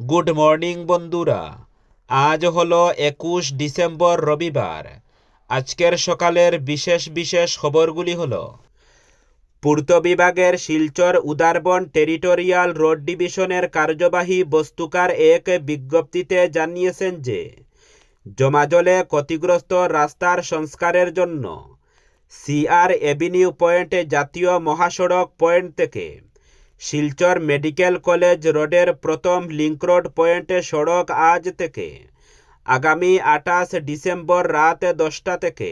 Good morning, বন্ধুরা। আজ হলো একুশ ডিসেম্বর, রবিবার। আজকের সকালের বিশেষ বিশেষ খবরগুলি হলো, পূর্ত বিভাগের শিলচর উদারবন টেরিটোরিয়াল রোড ডিভিশনের কার্যবাহী বস্তুকার এক বিজ্ঞপ্তিতে জানিয়েছেন যে জমাজলে ক্ষতিগ্রস্ত রাস্তার সংস্কারের জন্য সিআর এভিনিউ পয়েন্ট জাতীয় মহাসড়ক পয়েন্ট থেকে শিলচর মেডিকেল কলেজ রোডের প্রথম লিংক রোড পয়েন্টে সড়ক আজ থেকে, আগামী আঠাশ ডিসেম্বর রাত দশটা থেকে।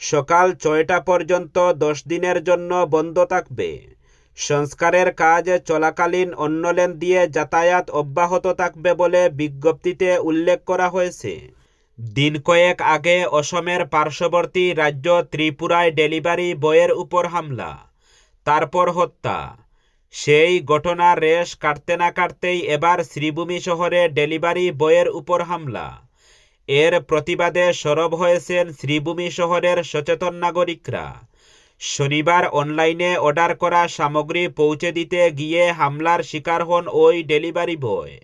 সকাল ছয়টা পর্যন্ত দশ দিনের জন্য বন্ধ থাকবে। সংস্কারের কাজ চলাকালীন অন্য লেন দিয়ে যাতায়াত অব্যাহত থাকবে বলে বিজ্ঞপ্তিতে উল্লেখ করা হয়েছে। দিন কয়েক আগে অসমের পার্শ্ববর্তী রাজ্য ত্রিপুরায় ডেলিভারি বয়ের উপর হামলা, তারপর হত্যা। সেই ঘটনার রেশ কাটতে না কাটতেই এবার শ্রীভূমি শহরে ডেলিভারি বয়ের উপর হামলা। এর প্রতিবাদে সরব হয়েছেন শ্রীভূমি শহরের সচেতন নাগরিকরা। শনিবার অনলাইনে অর্ডার করা সামগ্রী পৌঁছে দিতে গিয়ে হামলার শিকার হন ওই ডেলিভারি বয়।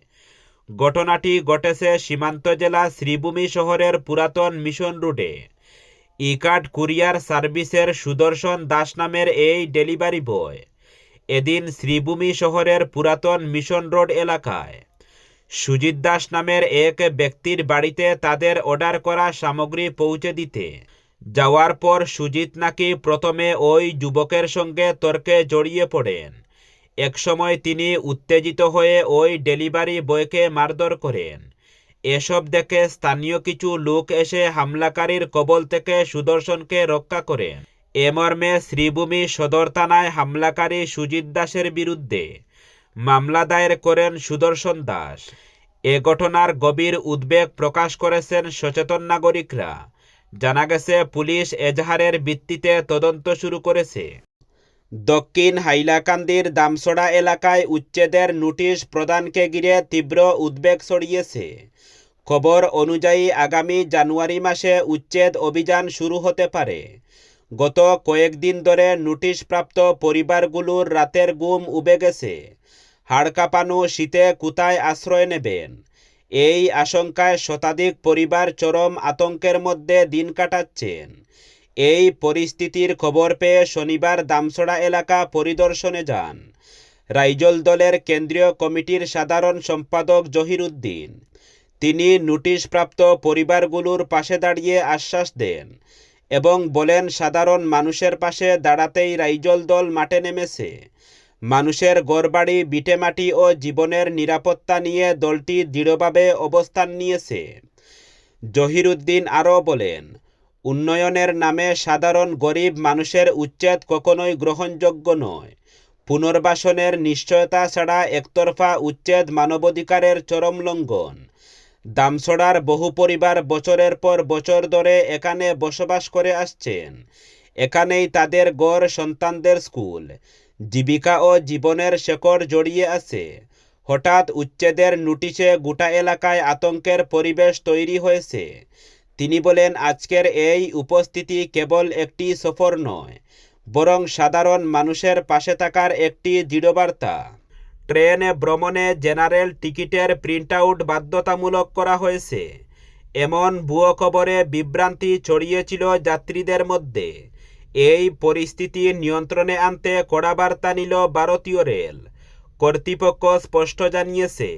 ঘটনাটি ঘটেছে সীমান্ত জেলা শ্রীভূমি শহরের পুরাতন মিশন রুটে ইকার্ড কুরিয়ার সার্ভিসের সুদর্শন দাস নামের এই ডেলিভারি বয়। এদিন শ্রীভূমি শহরের পুরাতন মিশন রোড এলাকায়। সুজিত দাস নামের এক ব্যক্তির বাড়িতে তাদের অর্ডার করা সামগ্রী পৌঁছে দিতে। যাওয়ার পর সুজিত নাকি প্রথমে ওই যুবকের সঙ্গে তর্কে জড়িয়ে পড়েন। একসময় তিনি উত্তেজিত হয়ে ওই ডেলিভারি বয়কে মারধর করেন। এসব দেখে স্থানীয় কিছু লোক এসে হামলাকারীর কবল থেকে সুদর্শনকে রক্ষা করেন। এ মর্মে শ্রীভূমি সদর থানায় হামলাকারী সুজিত দাসের বিরুদ্ধে মামলা দায়ের করেন সুদর্শন দাস। এ ঘটনার গভীর উদ্বেগ প্রকাশ করেছেন সচেতন নাগরিকরা। জানা গেছে, পুলিশ এজাহারের ভিত্তিতে তদন্ত শুরু করেছে। দক্ষিণ হাইলাকান্দির দামসড়া এলাকায় উচ্ছেদের নোটিশ প্রদানকে ঘিরে তীব্র উদ্বেগ ছড়িয়েছে। খবর অনুযায়ী, আগামী জানুয়ারি মাসে উচ্ছেদ অভিযান শুরু হতে পারে। গত কয়েকদিন ধরে নোটিশপ্রাপ্ত পরিবারগুলোর রাতের ঘুম উবে গেছে। হাড় কাঁপানো শীতে কোথায় আশ্রয় নেবেন? এই আশঙ্কায় শতাধিক পরিবার চরম আতঙ্কের মধ্যে দিন কাটাচ্ছেন। এই পরিস্থিতির খবর পেয়ে শনিবার দামছড়া এলাকা পরিদর্শনে যান। রাইজল দলের কেন্দ্রীয় কমিটির সাধারণ সম্পাদক জহিরুদ্দিন তিনি নোটিশপ্রাপ্ত পরিবারগুলোর পাশে দাঁড়িয়ে আশ্বাস দেন। এবং বলেন, সাধারণ মানুষের পাশে দাঁড়াতেই রাইজল দল মাঠে নেমেছে। মানুষের গড়বাড়ি বিটেমাটি ও জীবনের নিরাপত্তা নিয়ে দলটি দৃঢ়ভাবে অবস্থান নিয়েছে। জহিরুদ্দিন আরও বলেন, উন্নয়নের নামে সাধারণ গরিব মানুষের উচ্ছেদ কখনোই গ্রহণযোগ্য নয়। পুনর্বাসনের নিশ্চয়তা ছাড়া একতরফা উচ্ছেদ মানবাধিকারের চরম লঙ্ঘন। দামছড়ার বহু পরিবার বছরের পর বছর ধরে এখানে বসবাস করে আসছেন। এখানেই তাদের গড় সন্তানদের স্কুল। জীবিকা ও জীবনের শেকড় জড়িয়ে আছে। হঠাৎ উচ্ছেদের নোটিশে গোটা এলাকায় আতঙ্কের পরিবেশ তৈরি হয়েছে। তিনি বলেন, আজকের এই উপস্থিতি কেবল একটি সফর নয়, বরং সাধারণ মানুষের পাশে থাকার একটি দৃঢ়বার্তা। ট্রেনে ভ্রমণে জেনারেল টিকিটের প্রিন্ট আউট বাধ্যতামূলক করা হয়েছে। এমন ভুয়ো খবরে বিভ্রান্তি ছড়িয়েছিল যাত্রীদের মধ্যে। এই পরিস্থিতি নিয়ন্ত্রণে আনতে কড়া বার্তা নিল ভারতীয় রেল। কর্তৃপক্ষ স্পষ্ট জানিয়েছে,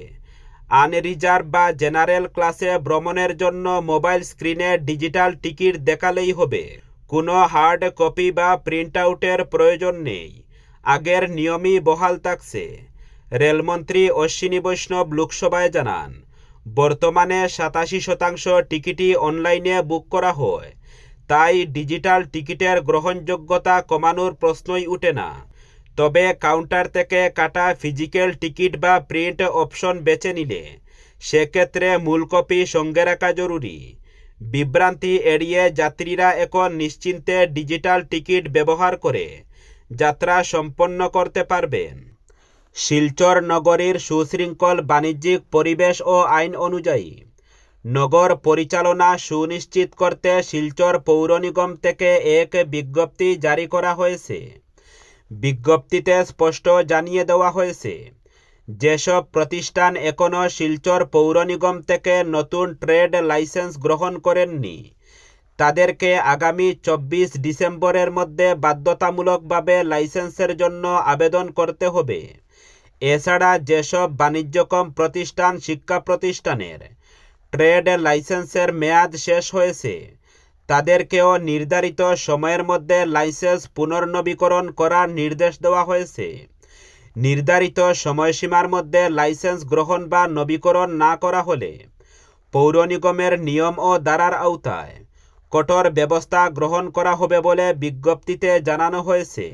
আনরিজার্ভ বা জেনারেল ক্লাসে ভ্রমণের জন্য মোবাইল স্ক্রিনে ডিজিটাল টিকিট দেখালেই হবে। কোনো হার্ড কপি বা প্রিন্ট আউটের প্রয়োজন নেই। আগের নিয়মই বহাল থাকছে। রেলমন্ত্রী অশ্বিনী বৈষ্ণব লোকসভায় জানান, বর্তমানে সাতাশি শতাংশ টিকিটই অনলাইনে বুক করা হয়। তাই ডিজিটাল টিকিটের গ্রহণযোগ্যতা কমানোর প্রশ্নই উঠে না। তবে কাউন্টার থেকে কাটা ফিজিক্যাল টিকিট বা প্রিন্ট অপশন বেছে নিলে সেক্ষেত্রে মূল কপি সঙ্গে রাখা জরুরি। বিভ্রান্তি এড়িয়ে যাত্রীরা এখন নিশ্চিন্তে ডিজিটাল টিকিট ব্যবহার করে যাত্রা সম্পন্ন করতে পারবেন। শিলচর নগরীর সুশৃঙ্খল বাণিজ্যিক পরিবেশ ও আইন অনুযায়ী, নগর পরিচালনা সুনিশ্চিত করতে শিলচর পৌর নিগম থেকে এক বিজ্ঞপ্তি জারি করা হয়েছে। বিজ্ঞপ্তিতে স্পষ্ট জানিয়ে দেওয়া হয়েছে, যেসব প্রতিষ্ঠান এখনও শিলচর পৌর নিগম থেকে নতুন ট্রেড লাইসেন্স গ্রহণ করেননি, তাদেরকে আগামী চব্বিশ ডিসেম্বরের মধ্যে বাধ্যতামূলকভাবে লাইসেন্সের জন্য আবেদন করতে হবে। এছাড়া যেসব বাণিজ্যকম প্রতিষ্ঠান শিক্ষা প্রতিষ্ঠানের ট্রেড লাইসেন্সের মেয়াদ শেষ হয়েছে, তাদেরকেও নির্ধারিত সময়ের মধ্যে লাইসেন্স পুনর্নবীকরণ করার নির্দেশ দেওয়া হয়েছে। নির্ধারিত সময়সীমার মধ্যে লাইসেন্স গ্রহণ বা নবীকরণ না করা হলে পৌর নিগমের নিয়ম ও ধারার আওতায় কঠোর ব্যবস্থা গ্রহণ করা হবে বলে বিজ্ঞপ্তিতে জানানো হয়েছে।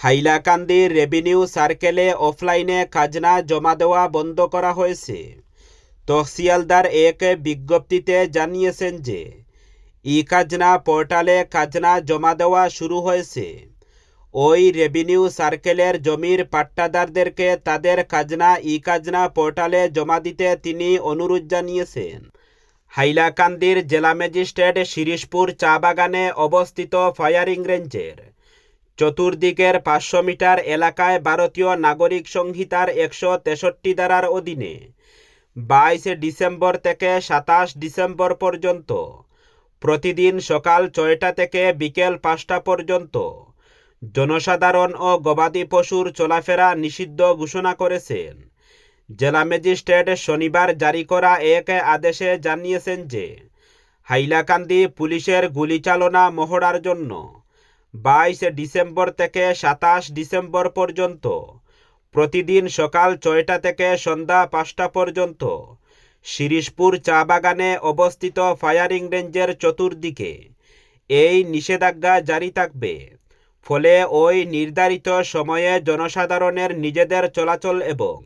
হাইলাকান্দি রেভিনিউ সার্কেলে অফলাইনে খাজনা জমা দেওয়া বন্ধ করা হয়েছে। তহসিলদার এক বিজ্ঞপ্তিতে জানিয়েছেন যে, ই খাজনা পোর্টালে খাজনা জমা দেওয়া শুরু হয়েছে। ওই রেভিনিউ সার্কেলের জমির পাট্টাদারদেরকে তাদের খাজনা ই খাজনা পোর্টালে জমা দিতে তিনি অনুরোধ জানিয়েছেন। হাইলাকান্দির জেলা ম্যাজিস্ট্রেট শিরিশপুর চা বাগানে অবস্থিত ফায়ারিং রেঞ্জের চতুর্দিকের পাঁচশো মিটার এলাকায় ভারতীয় নাগরিক সংহিতার একশো তেষট্টি ধারার অধীনে বাইশ ডিসেম্বর থেকে সাতাশ ডিসেম্বর পর্যন্ত, প্রতিদিন সকাল ছয়টা থেকে বিকেল পাঁচটা পর্যন্ত জনসাধারণ ও গবাদি পশুর চলাফেরা নিষিদ্ধ ঘোষণা করেছেন। জেলা ম্যাজিস্ট্রেট শনিবার জারি করা এক আদেশে জানিয়েছেন যে, হাইলাকান্দি পুলিশের গুলিচালনা মহড়ার জন্য বাইশ ডিসেম্বর থেকে সাতাশ ডিসেম্বর পর্যন্ত। প্রতিদিন সকাল ছয়টা থেকে সন্ধ্যা পাঁচটা পর্যন্ত। শিরিশপুর চা বাগানে অবস্থিত ফায়ারিং রেঞ্জের চতুর্দিকে। এই নিষেধাজ্ঞা জারি থাকবে। ফলে ওই নির্ধারিত সময়ে জনসাধারণের নিজেদের চলাচল এবং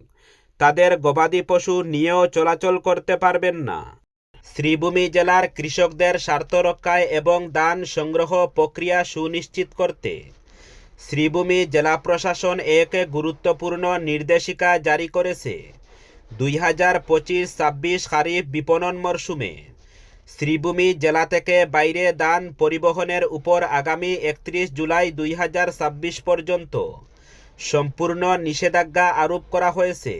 তাদের গবাদি পশু নিয়েও চলাচল করতে পারবেন না। শ্রীভূমি জেলার কৃষকদের স্বার্থ রক্ষায় এবং দান সংগ্রহ প্রক্রিয়া সুনিশ্চিত করতে শ্রীভূমি জেলা প্রশাসন এক গুরুত্বপূর্ণ নির্দেশিকা জারি করেছে। দুই হাজার পঁচিশ ছাব্বিশ খারিফ বিপণন মরশুমে শ্রীভূমি জেলা থেকে বাইরে দান পরিবহনের উপর আগামী একত্রিশ জুলাই দুই হাজার ছাব্বিশ পর্যন্ত সম্পূর্ণ নিষেধাজ্ঞা আরোপ করা হয়েছে।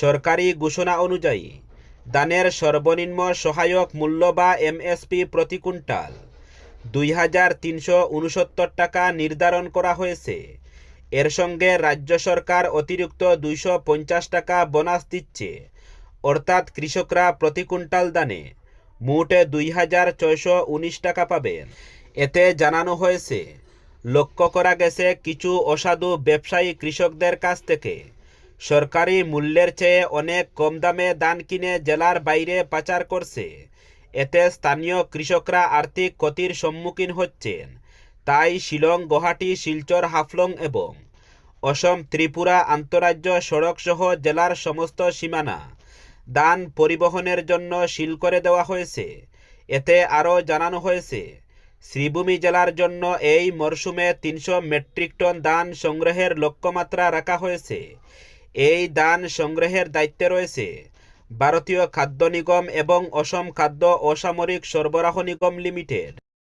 সরকারি ঘোষণা অনুযায়ী দানের সর্বনিম্ন সহায়ক মূল্য বা এমএসপি প্রতি কুইন্টাল। দুই হাজার তিনশো উনসত্তর টাকা নির্ধারণ করা হয়েছে। এর সঙ্গে রাজ্য সরকার অতিরিক্ত দুইশো পঞ্চাশ টাকা বোনাস দিচ্ছে। অর্থাৎ কৃষকরা প্রতি কুইন্টাল দানে মোটে দুই হাজার ছয়শো উনিশ টাকা পাবেন। এতে জানানো হয়েছে, লক্ষ্য করা গেছে কিছু অসাধু ব্যবসায়ী কৃষকদের কাছ থেকে সরকারি মূল্যের চেয়ে অনেক কম দামে ধান কিনে জেলার বাইরে পাচার করছে। এতে স্থানীয় কৃষকরা আর্থিক ক্ষতির সম্মুখীন হচ্ছেন। তাই শিলং, গুয়াহাটি, শিলচর, হাফলং এবং অসম, ত্রিপুরা আন্তরাজ্য সড়ক সহ জেলার সমস্ত সীমানা দান পরিবহনের জন্য সিল করে দেওয়া হয়েছে। এতে আরও জানানো হয়েছে, শ্রীভূমি জেলার জন্য এই মরশুমে তিনশো মেট্রিক টন দান সংগ্রহের লক্ষ্যমাত্রা রাখা হয়েছে। এই দান সংগ্রহের দায়িত্বে রয়েছে। ভারতীয় খাদ্য নিগম এবং অসম খাদ্য অসামরিক সরবরাহ নিগম লিমিটেড।